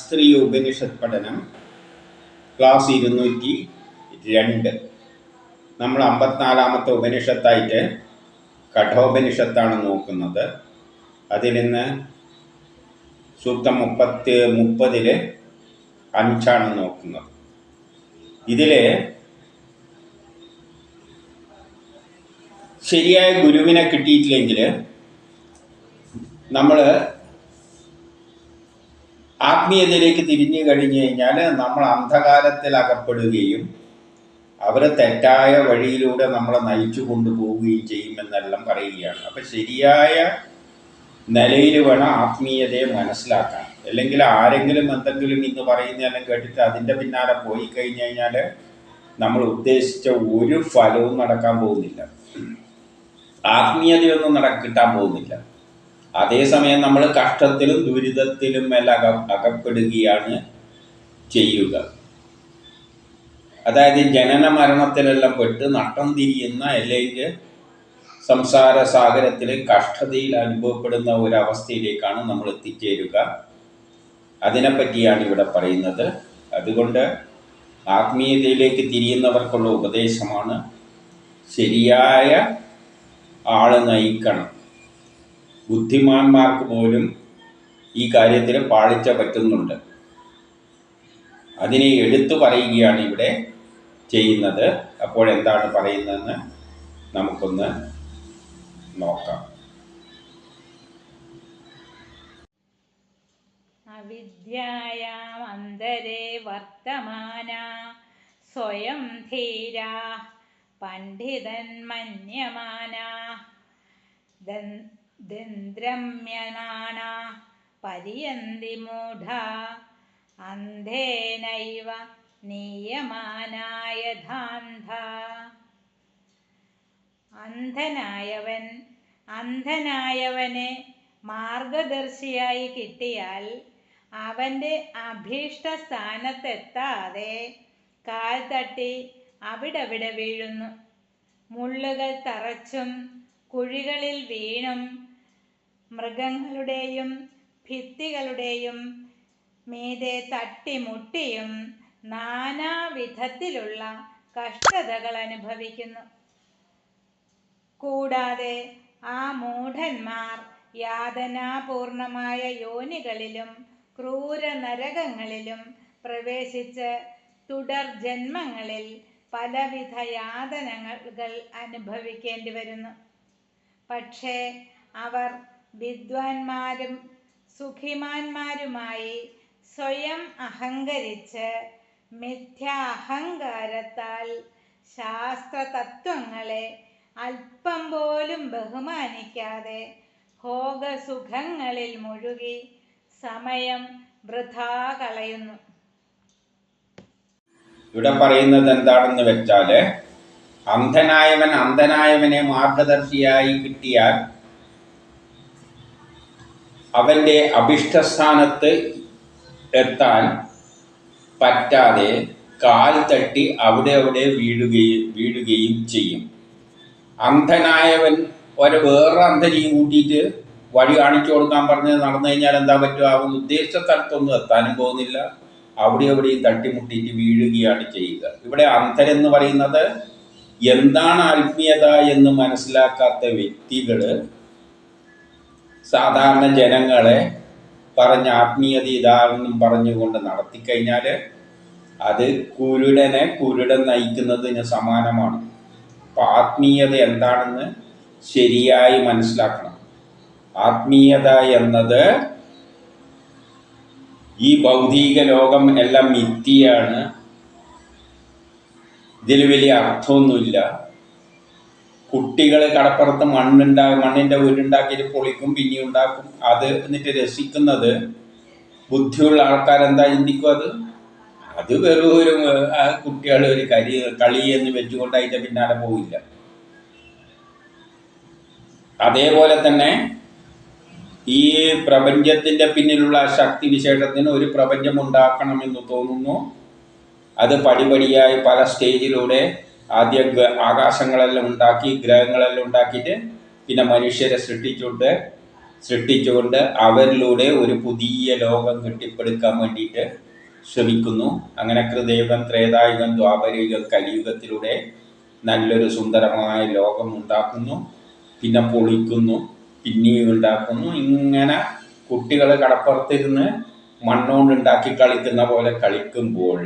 സ്ത്രീ ഉപനിഷത്ത് പഠനം ക്ലാസ് ഇരുന്നൂറ്റി രണ്ട്. നമ്മൾ അമ്പത്തിനാലാമത്തെ ഉപനിഷത്തായിട്ട് കഠോപനിഷത്താണ് നോക്കുന്നത്. അതിൽ നിന്ന് സൂക്തം മുപ്പത്തി മുപ്പതിൽ അഞ്ചാണ് നോക്കുന്നത്. ഇതിലെ ശരിയായ ഗുരുവിനെ കിട്ടിയിട്ടില്ലെങ്കിൽ നമ്മൾ ആത്മീയതയിലേക്ക് തിരിഞ്ഞു കഴിഞ്ഞു കഴിഞ്ഞാൽ നമ്മൾ അന്ധകാരത്തിൽ അകപ്പെടുകയും അവർ തെറ്റായ വഴിയിലൂടെ നമ്മളെ നയിച്ചു കൊണ്ടുപോവുകയും ചെയ്യുമെന്നെല്ലാം പറയുകയാണ്. അപ്പം ശരിയായ നിലയിൽ വേണം ആത്മീയതയെ മനസ്സിലാക്കാൻ. അല്ലെങ്കിൽ ആരെങ്കിലും എന്തെങ്കിലും ഇന്ന് പറയുന്നതെല്ലാം കേട്ടിട്ട് അതിന്റെ പിന്നാലെ പോയി കഴിഞ്ഞു കഴിഞ്ഞാൽ നമ്മൾ ഉദ്ദേശിച്ച ഒരു ഫലവും നടക്കാൻ പോകുന്നില്ല. ആത്മീയതയൊന്നും നട കിട്ടാൻ പോകുന്നില്ല. അതേസമയം നമ്മൾ കഷ്ടത്തിലും ദുരിതത്തിലും എല്ലാം അക അകപ്പെടുകയാണ് ചെയ്യുക. അതായത് ജനന മരണത്തിലെല്ലാം പെട്ട് നട്ടം തിരിയുന്ന അല്ലെങ്കിൽ സംസാര സാഗരത്തിൽ കഷ്ടതയിൽ അനുഭവപ്പെടുന്ന ഒരവസ്ഥയിലേക്കാണ് നമ്മൾ എത്തിച്ചേരുക. അതിനെപ്പറ്റിയാണ് ഇവിടെ പറയുന്നത്. അതുകൊണ്ട് ആത്മീയതയിലേക്ക് തിരിയുന്നവർക്കുള്ള ഉപദേശമാണ് ശരിയായ ആൾ നയിക്കണം. ബുദ്ധിമാന്മാർക്ക് പോലും ഈ കാര്യത്തിൽ പാളിച്ച പറ്റുന്നുണ്ട്. അതിനെ എടുത്തു പറയുകയാണ് ഇവിടെ ചെയ്യുന്നത്. അപ്പോൾ എന്താണ് പറയുന്നതെന്ന് നമുക്കൊന്ന് നോക്കാം. അവിദ്യായാമന്തരേ വർത്തമാന സ്വയം ധീര പണ്ഡിതൻ മന്യമാന ദന്ദ്രമ്യമാണ പരിയന്തി മൂഢ. അന്ധേനൈവ നീയമാനായ ധാന്ധ അന്ധനായവൻ അന്ധനായവനെ മാർഗദർശിയായി കിട്ടിയാൽ അവന്റെ അഭീഷ്ട സ്ഥാനത്തെത്താതെ കാൽ തട്ടി അവിടവിടെ വീഴുന്നു. മുള്ളുകൾ തറച്ചും കുഴികളിൽ വീണും മൃഗങ്ങളുടെയും ഭിത്തികളുടെയും മീതെ തട്ടിമുട്ടിയും നാനാവിധത്തിലുള്ള കഷ്ടതകൾ അനുഭവിക്കുന്നു. കൂടാതെ ആ മൂഢന്മാർ യാതനാപൂർണമായ യോനികളിലും ക്രൂര നരകങ്ങളിലും പ്രവേശിച്ച് തുടർ ജന്മങ്ങളിൽ പലവിധ യാതനകൾ അനുഭവിക്കേണ്ടി വരുന്നു പക്ഷേ അവർ വിദ്വാൻമാരും സുഖിമാന്മാരുമായി സ്വയം അഹങ്കരിച്ച് മിഥ്യാ അഹങ്കാരത്താൽ ശാസ്ത്രതത്വങ്ങളെ അല്പം പോലും ബഹുമാനിക്കാതെ ഭോഗസുഖങ്ങളിൽ മുഴുകി സമയം വൃഥാ കളയുന്നു ഇവിടെ പറയുന്നത് എന്താണെന്ന് വെച്ചാൽ അന്ധനായവൻ അന്ധനായവനെ മാർഗദർശിയായി കിട്ടിയാൽ അവന്റെ അഭിഷ്ടസ്ഥാനത്ത് എത്താൻ പറ്റാതെ കാൽ തട്ടി അവിടെ അവിടെ വീഴുകയും വീഴുകയും ചെയ്യും. അന്ധനായവൻ ഒരു വേറെ അന്ധനെയും കൂട്ടിയിട്ട് വഴി കാണിച്ചു കൊടുക്കാൻ പറഞ്ഞ് നടന്നു കഴിഞ്ഞാൽ എന്താ പറ്റുക? അവൻ ഉദ്ദേശിച്ച സ്ഥലത്തൊന്നും എത്താനും പോകുന്നില്ല. അവിടെ എവിടെയും തട്ടിമുട്ടിയിട്ട് വീഴുകയാണ് ചെയ്യുക. ഇവിടെ അന്ധരെന്ന് പറയുന്നത് എന്താണ് ആത്മീയത എന്ന് മനസ്സിലാക്കാത്ത വ്യക്തികൾ സാധാരണ ജനങ്ങളെ പറഞ്ഞ ആത്മീയത ഇതാണെന്നും പറഞ്ഞുകൊണ്ട് നടത്തിക്കഴിഞ്ഞാൽ അത് കുരുടനെ കുരുടൻ നയിക്കുന്നതിന് സമാനമാണ്. അപ്പം ആത്മീയത എന്താണെന്ന് ശരിയായി മനസ്സിലാക്കണം. ആത്മീയത എന്നത് ഈ ഭൗതിക ലോകം എല്ലാം മിത്തിയാണ് ഇതിൽ വലിയ അർത്ഥമൊന്നുമില്ല. കുട്ടികൾ കടപ്പുറത്ത് മണ്ണുണ്ടാ മണ്ണിന്റെ വീടുണ്ടാക്കിയിട്ട് പൊളിക്കും പിന്നെ ഉണ്ടാക്കും. അത് എന്നിട്ട് രസിക്കുന്നത് ബുദ്ധിയുള്ള ആൾക്കാരെന്താ ചിന്തിക്കും അത്? അത് വെറും ഒരു ആ കുട്ടികൾ ഒരു കരി കളി എന്ന് വെച്ചുകൊണ്ട് അതിന്റെ പിന്നാലെ പോവില്ല. അതേപോലെ തന്നെ ഈ പ്രപഞ്ചത്തിന്റെ പിന്നിലുള്ള ശക്തി വിശേഷത്തിന് ഒരു പ്രപഞ്ചം ഉണ്ടാക്കണമെന്ന് തോന്നുന്നു. അത് പടിപടിയായി പല സ്റ്റേജിലൂടെ ആദ്യം ആകാശങ്ങളെല്ലാം ഉണ്ടാക്കി ഗ്രഹങ്ങളെല്ലാം ഉണ്ടാക്കിയിട്ട് പിന്നെ മനുഷ്യരെ സൃഷ്ടിച്ചുകൊണ്ട് സൃഷ്ടിച്ചുകൊണ്ട് അവരിലൂടെ ഒരു പുതിയ ലോകം കെട്ടിപ്പടുക്കാൻ വേണ്ടിയിട്ട് ശ്രമിക്കുന്നു. അങ്ങനെ കൃതയുഗം ത്രേതായുഗം ദ്വാപരയുഗം കലിയുഗത്തിലൂടെ നല്ലൊരു സുന്ദരമായ ലോകം ഉണ്ടാക്കുന്നു. പിന്നെ പൊളിക്കുന്നു പിന്നെയും ഉണ്ടാക്കുന്നു. ഇങ്ങനെ കുട്ടികൾ കടപ്പുറത്തിരുന്ന് മണ്ണുകൊണ്ട് ഉണ്ടാക്കി കളിക്കുന്ന പോലെ കളിക്കുമ്പോൾ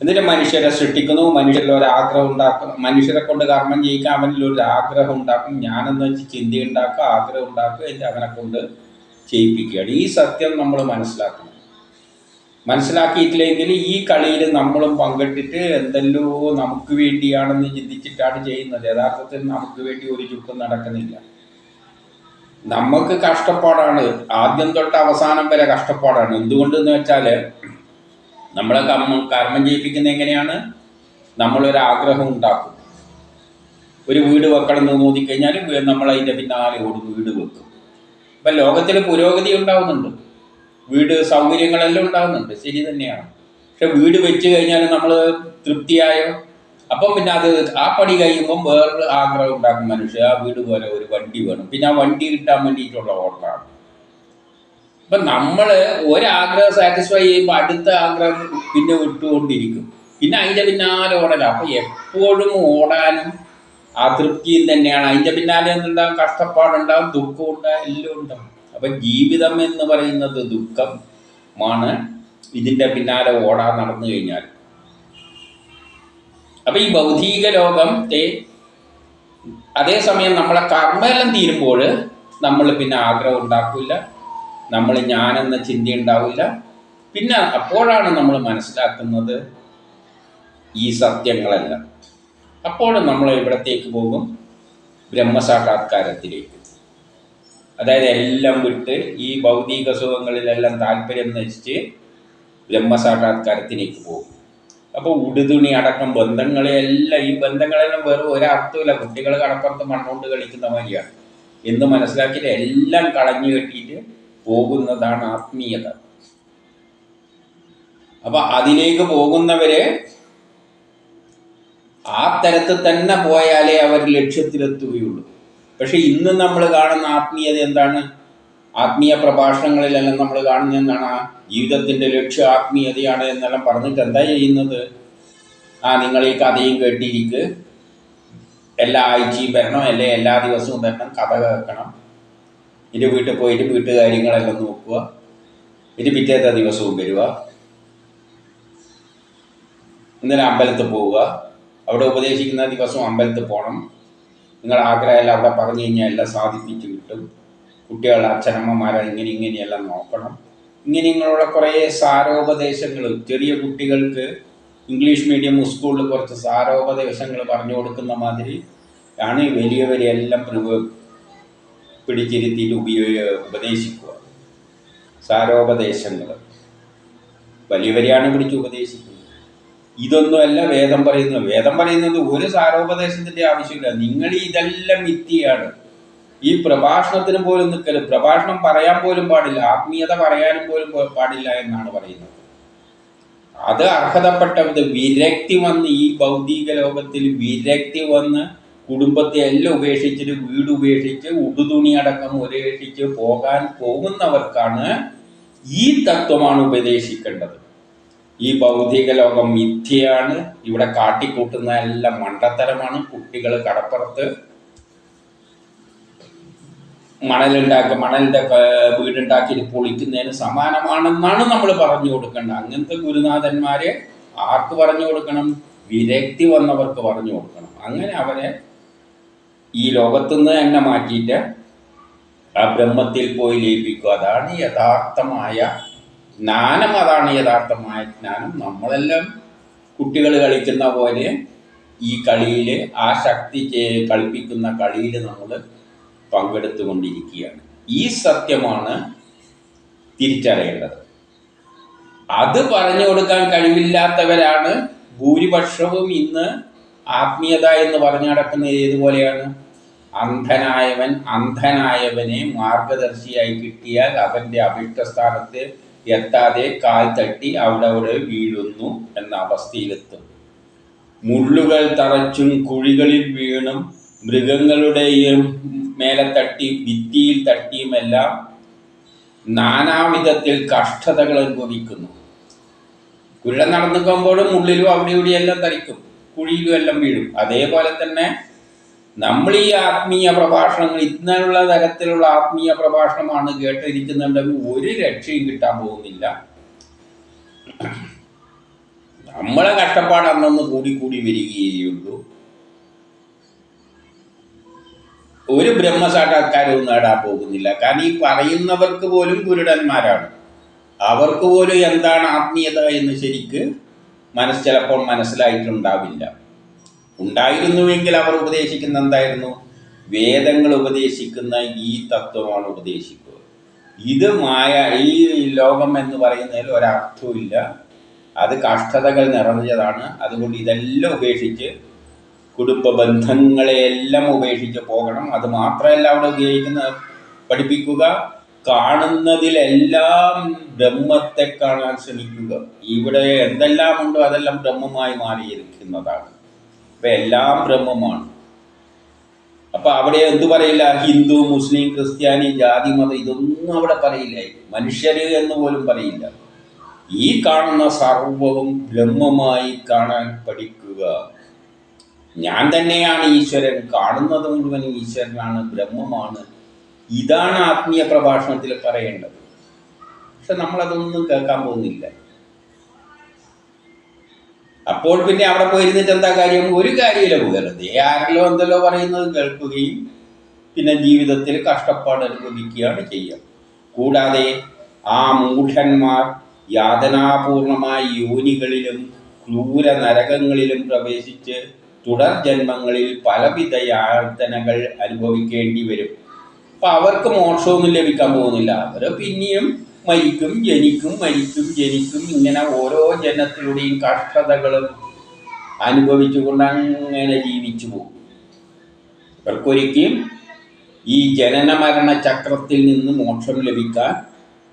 എന്നിട്ട് മനുഷ്യരെ സൃഷ്ടിക്കുന്നു മനുഷ്യരിൽ ഒരു ആഗ്രഹം ഉണ്ടാക്കും. മനുഷ്യരെ കൊണ്ട് കർമ്മം ചെയ്യിക്കാൻ അവനിൽ ഒരു ആഗ്രഹം ഉണ്ടാക്കും. ഞാനെന്ന് വെച്ച് ചിന്ത ഉണ്ടാക്കുക ആഗ്രഹം ഉണ്ടാക്കുക എന്നിട്ട് അവനെ കൊണ്ട് ചെയ്യിപ്പിക്കുകയാണ്. ഈ സത്യം നമ്മൾ മനസ്സിലാക്കണം. മനസ്സിലാക്കിയിട്ടില്ലെങ്കിൽ ഈ കളിയിൽ നമ്മളും പങ്കിട്ടിട്ട് എന്തെല്ലോ നമുക്ക് വേണ്ടിയാണെന്ന് ചിന്തിച്ചിട്ടാണ് ചെയ്യുന്നത്. യഥാർത്ഥത്തിൽ നമുക്ക് വേണ്ടി ഒരു ചുക്കും നടക്കുന്നില്ല. നമുക്ക് കഷ്ടപ്പാടാണ്. ആദ്യം തൊട്ട് അവസാനം വരെ കഷ്ടപ്പാടാണ്. എന്തുകൊണ്ടെന്ന് വെച്ചാൽ നമ്മളെ കർമ്മ കർമ്മം ചെയ്യിപ്പിക്കുന്നത് എങ്ങനെയാണ്? നമ്മളൊരു ആഗ്രഹം ഉണ്ടാക്കും. ഒരു വീട് വെക്കണം എന്ന് നോക്കിക്കഴിഞ്ഞാൽ നമ്മൾ അതിന്റെ പിന്നാലെ ഓടും വീട് വെക്കും. ഇപ്പം ലോകത്തിൽ പുരോഗതി ഉണ്ടാവുന്നുണ്ട്. വീട് സൗകര്യങ്ങളെല്ലാം ഉണ്ടാകുന്നുണ്ട് ശരി തന്നെയാണ്. പക്ഷെ വീട് വെച്ച് കഴിഞ്ഞാൽ നമ്മൾ തൃപ്തിയായോ? അപ്പം പിന്നെ അത് ആ പണി കഴിയുമ്പം വേറൊരു ആഗ്രഹം ഉണ്ടാക്കും മനുഷ്യർ ആ വീട് പോലെ ഒരു വണ്ടി വേണം. പിന്നെ ആ വണ്ടി കിട്ടാൻ വേണ്ടിയിട്ടുള്ള ഓട്ടമാണ് ഇപ്പം നമ്മൾ ഒരാഗ്രഹം സാറ്റിസ്ഫൈ ചെയ്യുമ്പോൾ അടുത്ത ആഗ്രഹം പിന്നെ വിട്ടുകൊണ്ടിരിക്കും. പിന്നെ അതിന്റെ പിന്നാലെ ഓടല അപ്പം എപ്പോഴും ഓടാനും അതൃപ്തിയും തന്നെയാണ്. അതിന്റെ പിന്നാലെ എന്തുണ്ടാകും കഷ്ടപ്പാടുണ്ടാകും ദുഃഖം ഉണ്ടാകും എല്ലാം ഉണ്ടാകും അപ്പം ജീവിതം എന്ന് പറയുന്നത് ദുഃഖമാണ് ഇതിന്റെ പിന്നാലെ ഓടാൻ നടന്നു കഴിഞ്ഞാൽ. അപ്പം ഈ ഭൗതിക ലോകത്തെ അതേസമയം നമ്മളെ കർമ്മമെല്ലാം തീരുമ്പോൾ നമ്മൾ പിന്നെ ആഗ്രഹം ഉണ്ടാക്കില്ല നമ്മൾ ഞാനെന്ന ചിന്ത ഉണ്ടാവില്ല പിന്നെ അപ്പോഴാണ് നമ്മൾ മനസ്സിലാക്കുന്നത് ഈ സത്യങ്ങളല്ല. അപ്പോൾ നമ്മൾ ഇവിടത്തേക്ക് പോകും? ബ്രഹ്മസാക്ഷാത്കാരത്തിലേക്ക്. അതായത് എല്ലാം വിട്ട് ഈ ഭൗതിക സുഖങ്ങളിലെല്ലാം താല്പര്യം നശിച്ച് ബ്രഹ്മസാക്ഷാത്കാരത്തിലേക്ക് പോകും. അപ്പോൾ ഉടുതുണി അടക്കം ബന്ധങ്ങളെല്ലാം ഈ ബന്ധങ്ങളെല്ലാം വെറും ഒരർത്ഥമില്ല കുട്ടികൾ കടപ്പുറത്ത് മണ്ണോണ്ട് കളിക്കുന്ന മാതിരിയാണ്. എന്ന് മനസ്സിലാക്കിയിട്ട് എല്ലാം കളഞ്ഞു കെട്ടിയിട്ട് പോകുന്നതാണ് ആത്മീയത. അപ്പൊ അതിലേക്ക് പോകുന്നവര് ആ തരത്തിൽ തന്നെ പോയാലേ അവർ ലക്ഷ്യത്തിലെത്തുകയുള്ളൂ. പക്ഷെ ഇന്ന് നമ്മൾ കാണുന്ന ആത്മീയത എന്താണ്? ആത്മീയ പ്രഭാഷണങ്ങളിലെല്ലാം നമ്മൾ കാണുന്ന എന്താണ്? ജീവിതത്തിന്റെ ലക്ഷ്യം ആത്മീയതയാണ് എന്നെല്ലാം പറഞ്ഞിട്ട് എന്താ ചെയ്യുന്നത്? ആ നിങ്ങൾ ഈ കഥയും കേട്ടിരിക്കുക എല്ലാ ആഴ്ചയും വരണം അല്ലെ എല്ലാ ദിവസവും വരണം കഥ കേൾക്കണം. ഇത് വീട്ടിൽ പോയിട്ട് വീട്ടുകാര്യങ്ങളെല്ലാം നോക്കുക. ഇനി പിറ്റേത്തെ ദിവസവും വരിക. ഇന്നലെ അമ്പലത്തിൽ പോവുക. അവിടെ ഉപദേശിക്കുന്ന ദിവസം അമ്പലത്തിൽ പോകണം നിങ്ങൾ ആഗ്രഹമെല്ലാം അവിടെ പറഞ്ഞു കഴിഞ്ഞാൽ എല്ലാം സാധിപ്പിച്ച് കിട്ടും. കുട്ടികളുടെ അച്ഛനമ്മമാരെ ഇങ്ങനെ ഇങ്ങനെയെല്ലാം നോക്കണം. ഇങ്ങനെ ഇങ്ങനെയുള്ള കുറേ സാരോപദേശങ്ങൾ. ചെറിയ കുട്ടികൾക്ക് ഇംഗ്ലീഷ് മീഡിയം സ്കൂളിൽ കുറച്ച് സാരോപദേശങ്ങൾ പറഞ്ഞു കൊടുക്കുന്ന മാതിരി ആണ് വലിയവരെല്ലാം പിടിച്ചിരുത്തിയിട്ട് ഉപയോഗ ഉപദേശിക്കുക. സാരോപദേശങ്ങൾ. വലിയവരെയാണ് പിടിച്ച് ഉപദേശിക്കുന്നത്. ഇതൊന്നുമല്ല വേദം പറയുന്നത്. വേദം പറയുന്നത് ഒരു സാരോപദേശത്തിന്റെ ആവശ്യമില്ല. നിങ്ങൾ ഇതെല്ലാം വിത്തിയാണ് ഈ പ്രഭാഷണത്തിന് പോലും നിൽക്കൽ പ്രഭാഷണം പറയാൻ പോലും പാടില്ല ആത്മീയത പറയാനും പോലും പാടില്ല എന്നാണ് പറയുന്നത്. അത് അർഹതപ്പെട്ടത് വിരക്തി വന്ന് ഈ ഭൗതിക ലോകത്തിൽ വിരക്തി വന്ന് കുടുംബത്തെ എല്ലാം ഉപേക്ഷിച്ചിട്ട് വീട് ഉപേക്ഷിച്ച് ഉടുതുണി അടക്കം ഉപേക്ഷിച്ച് പോകാൻ പോകുന്നവർക്കാണ് ഈ തത്വമാണ് ഉപദേശിക്കേണ്ടത്. ഈ ഭൗതിക ലോകം മിഥ്യയാണ്. ഇവിടെ കാട്ടിക്കൂട്ടുന്ന എല്ലാം മണ്ടത്തരമാണ്. കുട്ടികൾ കടപ്പുറത്ത് മണലുണ്ടാക്കി മണലിന്റെ വീടുണ്ടാക്കി പൊളിക്കുന്നതിന് സമാനമാണെന്നാണ് നമ്മൾ പറഞ്ഞു കൊടുക്കേണ്ടത്. അങ്ങനത്തെ ഗുരുനാഥന്മാരെ ആർക്ക് പറഞ്ഞു കൊടുക്കണം? വിരക്തി വന്നവർക്ക് പറഞ്ഞു കൊടുക്കണം. അങ്ങനെ അവരെ ഈ ലോകത്തുനിന്ന് തന്നെ മാറ്റിയിട്ട് ആ ബ്രഹ്മത്തിൽ പോയി ലയിപ്പിക്കുക. അതാണ് യഥാർത്ഥമായ ജ്ഞാനം അതാണ് യഥാർത്ഥമായ ജ്ഞാനം. നമ്മളെല്ലാം കുട്ടികൾ കളിക്കുന്ന പോലെ ഈ കളിയിൽ ആ ശക്തി കളിപ്പിക്കുന്ന കളിയിൽ നമ്മൾ പങ്കെടുത്തുകൊണ്ടിരിക്കുകയാണ്. ഈ സത്യമാണ് തിരിച്ചറിയേണ്ടത്. അത് പറഞ്ഞു കൊടുക്കാൻ കഴിവില്ലാത്തവരാണ് ഭൂരിപക്ഷവും ഇന്ന് ആത്മീയത എന്ന് പറഞ്ഞു നടക്കുന്നത് ഏതുപോലെയാണ്? അന്ധനായവൻ അന്ധനായവനെ മാർഗദർശിയായി കിട്ടിയാൽ അവന്റെ അഭിഷ്ടസ്ഥാനത്ത് എത്താതെ കാൽ തട്ടി അവിടെ അവിടെ വീഴുന്നു എന്ന അവസ്ഥയിലെത്തും. മുള്ളുകൾ തറച്ചും കുഴികളിൽ വീണും മൃഗങ്ങളുടെയും മേലെ തട്ടി ഭിത്തിയിൽ തട്ടിയുമെല്ലാം നാനാവിധത്തിൽ കഷ്ടതകൾ അനുഭവിക്കുന്നു. കുഴ നടന്നുക്കുമ്പോഴും ഉള്ളിലും അവിടെ ഇവിടെയെല്ലാം തരിക്കും കുഴിയിലും എല്ലാം വീഴും. അതേപോലെ തന്നെ നമ്മൾ ഈ ആത്മീയ പ്രഭാഷണങ്ങൾ ഇന്നുള്ള തരത്തിലുള്ള ആത്മീയ പ്രഭാഷണമാണ് കേട്ടിരിക്കുന്നുണ്ടെങ്കിൽ ഒരു രക്ഷയും കിട്ടാൻ പോകുന്നില്ല. നമ്മളെ കഷ്ടപ്പാട് അന്നൊന്ന് കൂടി കൂടി വരികയുള്ളൂ ഒരു ബ്രഹ്മസാക്ഷാത്കാരവും നേടാൻ പോകുന്നില്ല. കാരണം ഈ പറയുന്നവർക്ക് പോലും കുരുടന്മാരാണ് അവർക്ക് പോലും എന്താണ് ആത്മീയത എന്ന് ശരിക്ക് മനസ്സ് ചിലപ്പോൾ മനസ്സിലായിട്ടുണ്ടാവില്ല. ഉണ്ടായിരുന്നുവെങ്കിൽ അവർ ഉപദേശിക്കുന്ന എന്തായിരുന്നു? വേദങ്ങൾ ഉപദേശിക്കുന്ന ഈ തത്വമാണ് ഉപദേശിക്കുക. ഇത് മായ ഈ ലോകം എന്ന് പറയുന്നതിൽ ഒരർത്ഥവുമില്ല അത് കഷ്ടതകൾ നിറഞ്ഞതാണ്. അതുകൊണ്ട് ഇതെല്ലാം ഉപേക്ഷിച്ച് കുടുംബ ബന്ധങ്ങളെയെല്ലാം ഉപേക്ഷിച്ച് പോകണം. അത് മാത്രമല്ല അവിടെ ഉപയോഗിക്കുന്ന പഠിപ്പിക്കുക കാണുന്നതിലെല്ലാം ബ്രഹ്മത്തെ കാണാൻ ശ്രമിക്കുക. ഇവിടെ എന്തെല്ലാം ഉണ്ടോ അതെല്ലാം ബ്രഹ്മമായി മാറിയിരിക്കുന്നതാണ്. അപ്പൊ എല്ലാം ബ്രഹ്മമാണ്. അപ്പൊ അവിടെ എന്തു പറയില്ല? ഹിന്ദു മുസ്ലിം ക്രിസ്ത്യാനി ജാതി മതം ഇതൊന്നും അവിടെ പറയില്ല. മനുഷ്യര് എന്ന് പോലും പറയില്ല. ഈ കാണുന്ന സർവവും ബ്രഹ്മമായി കാണാൻ പഠിക്കുക. ഞാൻ തന്നെയാണ് ഈശ്വരൻ. കാണുന്നത് മുഴുവൻ ഈശ്വരനാണ്. ബ്രഹ്മമാണ്. ഇതാണ് ആത്മീയ പ്രഭാഷണത്തിൽ പറയേണ്ടത്. പക്ഷെ നമ്മളതൊന്നും കേൾക്കാൻ പോകുന്നില്ല. അപ്പോൾ പിന്നെ അവിടെ പോയിരുന്നിട്ട് എന്താ കാര്യം? ഒരു കാര്യമില്ല വെറുതെ. ആരെല്ലോ എന്തല്ലോ പറയുന്നത് കേൾക്കുകയും പിന്നെ ജീവിതത്തിൽ കഷ്ടപ്പാട് അനുഭവിക്കുകയാണ് ചെയ്യുക. കൂടാതെ ആ മൂഢന്മാർ യാതനാപൂർണമായ യോനികളിലും ക്രൂര നരകങ്ങളിലും പ്രവേശിച്ച് തുടർ ജന്മങ്ങളിൽ പലവിധ യാതനകൾ അനുഭവിക്കേണ്ടി വരും. അപ്പൊ അവർക്ക് മോക്ഷമൊന്നും ലഭിക്കാൻ പോകുന്നില്ല. അവർ പിന്നെയും മരിക്കും ജനിക്കും മരിക്കും ജനിക്കും. ഇങ്ങനെ ഓരോ ജനത്തിലൂടെയും കഷ്ടതകളും അനുഭവിച്ചുകൊണ്ട് അങ്ങനെ ജീവിച്ചു പോകും. ഇവർക്കൊരിക്കലും ഈ ജനന മരണ ചക്രത്തിൽ നിന്ന് മോക്ഷം ലഭിക്കാൻ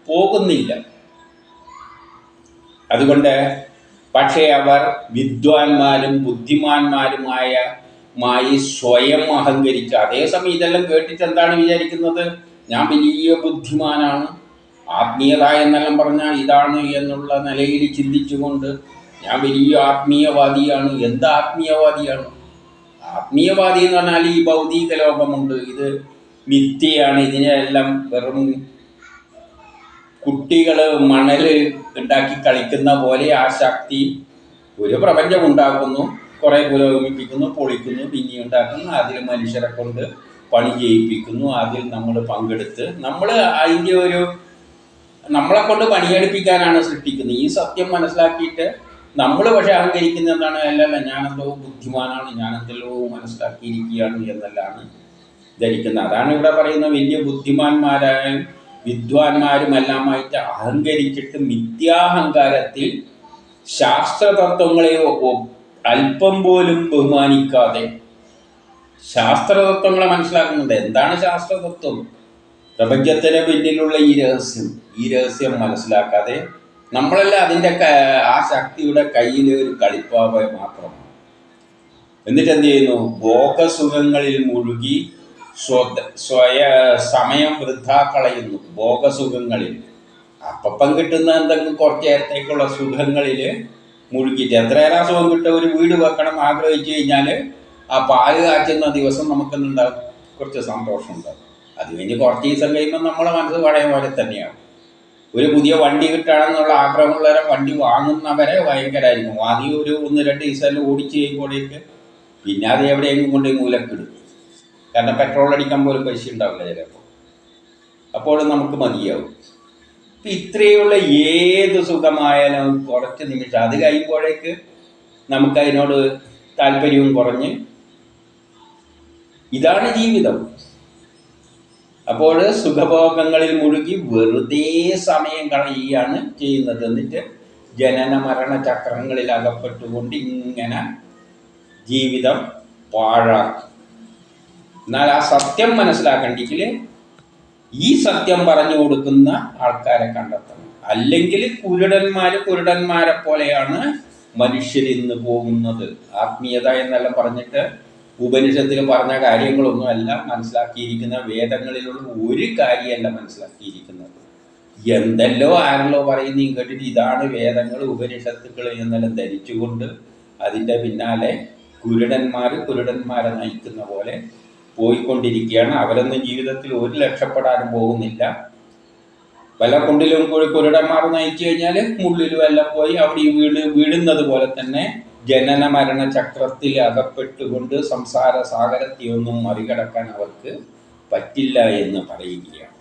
പോകുന്നില്ല. അതുകൊണ്ട് പക്ഷേ അവർ വിദ്വാൻമാരും ബുദ്ധിമാന്മാരുമായ മായി സ്വയം അഹങ്കരിച്ച്. അതേസമയം ഇതെല്ലാം കേട്ടിട്ട് എന്താണ് വിചാരിക്കുന്നത്? ഞാൻ വലിയ ബുദ്ധിമാനാണ്. ആത്മീയത എന്നെല്ലാം പറഞ്ഞാൽ ഇതാണ് എന്നുള്ള നിലയിൽ ചിന്തിച്ചുകൊണ്ട് ഞാൻ വലിയ ആത്മീയവാദിയാണ്. എന്ത് ആത്മീയവാദിയാണ്? ആത്മീയവാദി എന്ന് പറഞ്ഞാൽ ഈ ഭൗതിക ലോകമുണ്ട്. ഇത് മിഥ്യയാണ്. ഇതിനെല്ലാം വെറും കുട്ടികൾ മണൽ ഉണ്ടാക്കി കളിക്കുന്ന പോലെ ആ ശക്തി ഒരു പ്രപഞ്ചം ഉണ്ടാക്കുന്നു കുറെ പുരോഗമിപ്പിക്കുന്നു പൊളിക്കുന്നു പിന്നെ ഉണ്ടാക്കുന്നു. അതിൽ മനുഷ്യരെ കൊണ്ട് പണി ചെയ്യിപ്പിക്കുന്നു. അതിൽ നമ്മൾ പങ്കെടുത്ത് നമ്മൾ അതിന്റെ ഒരു നമ്മളെ കൊണ്ട് പണിയെടുപ്പിക്കാനാണ് സൃഷ്ടിക്കുന്നത്. ഈ സത്യം മനസ്സിലാക്കിയിട്ട് നമ്മൾ പക്ഷെ അഹങ്കരിക്കുന്ന എന്താണ്? അല്ലല്ല ഞാനെന്തോ ബുദ്ധിമാനാണ് ഞാനെന്തല്ലോ മനസ്സിലാക്കിയിരിക്കുകയാണ് എന്നെല്ലാം ധരിക്കുന്നത്. അതാണ് ഇവിടെ പറയുന്ന വലിയ ബുദ്ധിമാന്മാരായും വിദ്വാൻമാരുമെല്ലാമായിട്ട് അഹങ്കരിച്ചിട്ട് മിഥ്യാഹങ്കാരത്തിൽ ശാസ്ത്രതത്വങ്ങളെ ഒ- അല്പം പോലും ബഹുമാനിക്കാതെ ശാസ്ത്രതത്വങ്ങളെ മനസ്സിലാക്കുന്നുണ്ട്. എന്താണ് ശാസ്ത്രതത്വം? പ്രപഞ്ചത്തിന് പിന്നിലുള്ള ഈ രഹസ്യം ഈ രഹസ്യം മനസ്സിലാക്കാതെ നമ്മളല്ല അതിന്റെ ആ ശക്തിയുടെ കയ്യിലെ ഒരു കളിപ്പാവ മാത്രമാണ്. എന്നിട്ട് എന്ത് ചെയ്യുന്നു? ഭോഗസുഖങ്ങളിൽ മുഴുകി സ്വയ സമയം വൃഥാ കളയുന്നു ഭോഗസുഖങ്ങളിൽ. അപ്പം കിട്ടുന്ന എന്തെങ്കിലും കുറച്ച് നേരത്തേക്കുള്ള സുഖങ്ങളിൽ മുഴുകിയിട്ട് എത്രയേറെ സുഖം കിട്ടുക? ഒരു വീട് വെക്കണം ആഗ്രഹിച്ചു കഴിഞ്ഞാൽ ആ പാൽ കാച്ചുന്ന ദിവസം നമുക്കെന്തുണ്ടാവും? കുറച്ച് സന്തോഷം ഉണ്ടാവും അത് കഴിഞ്ഞ് കുറച്ച് ദിവസം കഴിയുമ്പോൾ നമ്മളെ മനസ്സ് പഴയ പോലെ തന്നെയാണ്. ഒരു പുതിയ വണ്ടി കിട്ടണമെന്നുള്ള ആഗ്രഹമുള്ളവരെ വണ്ടി വാങ്ങുന്നവരെ ഭയങ്കരമായിരിക്കും ആദ്യം ഒരു ഒന്ന് രണ്ട് ദിവസം ഓടിച്ച് കഴിയുമ്പോഴേക്ക് പിന്നെ അത് എവിടെയെങ്കിലും കൊണ്ട് മൂലക്കിടും. കാരണം പെട്രോൾ അടിക്കാൻ പോലും പൈസ ഉണ്ടാവില്ല ചിലപ്പോൾ. അപ്പോൾ നമുക്ക് മതിയാവും. ഇപ്പം ഇത്രയുള്ള ഏത് സുഖമായാലും കുറച്ച് നിമിഷം. അത് കഴിയുമ്പോഴേക്ക് നമുക്ക് അതിനോട് താല്പര്യവും കുറഞ്ഞ് ഇതാണ് ജീവിതം. അപ്പോൾ സുഖഭോഗങ്ങളിൽ മുഴുകി വെറുതെ സമയം കളയുകയാണ് ചെയ്യുന്നത്. എന്നിട്ട് ജനന മരണ ചക്രങ്ങളിൽ അകപ്പെട്ടുകൊണ്ട് ഇങ്ങനെ ജീവിതം പാഴാക്കി. എന്നാൽ ആ സത്യം മനസ്സിലാക്കണ്ടെങ്കിൽ ഈ സത്യം പറഞ്ഞു കൊടുക്കുന്ന ആൾക്കാരെ കണ്ടെത്തണം. അല്ലെങ്കിൽ കുരുടന്മാര് കുരുടന്മാരെ പോലെയാണ് മനുഷ്യർ ഇന്ന് പോകുന്നത്. ആത്മീയത എന്നെല്ലാം പറഞ്ഞിട്ട് ഉപനിഷത്തിൽ പറഞ്ഞ കാര്യങ്ങളൊന്നും അല്ല മനസ്സിലാക്കിയിരിക്കുന്ന വേദങ്ങളിലുള്ള ഒരു കാര്യമല്ല മനസ്സിലാക്കിയിരിക്കുന്നത്. എന്തെല്ലോ ആരല്ലോ പറയുന്ന കേട്ടിട്ട് ഇതാണ് വേദങ്ങൾ ഉപനിഷത്തുക്കൾ എന്നെല്ലാം ധരിച്ചുകൊണ്ട് അതിന്റെ പിന്നാലെ കുരുടന്മാർ കുരുടന്മാരെ നയിക്കുന്ന പോലെ പോയിക്കൊണ്ടിരിക്കുകയാണ്. അവരൊന്നും ജീവിതത്തിൽ ഒരു രക്ഷപ്പെടാനും പോകുന്നില്ല. വല്ല കുണ്ടിലും കൂടി കുരുടന്മാർ നയിച്ചു കഴിഞ്ഞാൽ മുള്ളിലും എല്ലാം പോയി അവിടെ ഈ വീട് വീഴുന്നത് പോലെ തന്നെ ജനന മരണ ചക്രത്തിൽ അകപ്പെട്ടുകൊണ്ട് സംസാര സാഗരത്തെയൊന്നും മറികടക്കാൻ അവർക്ക് പറ്റില്ല എന്ന് പറയുകയാണ്.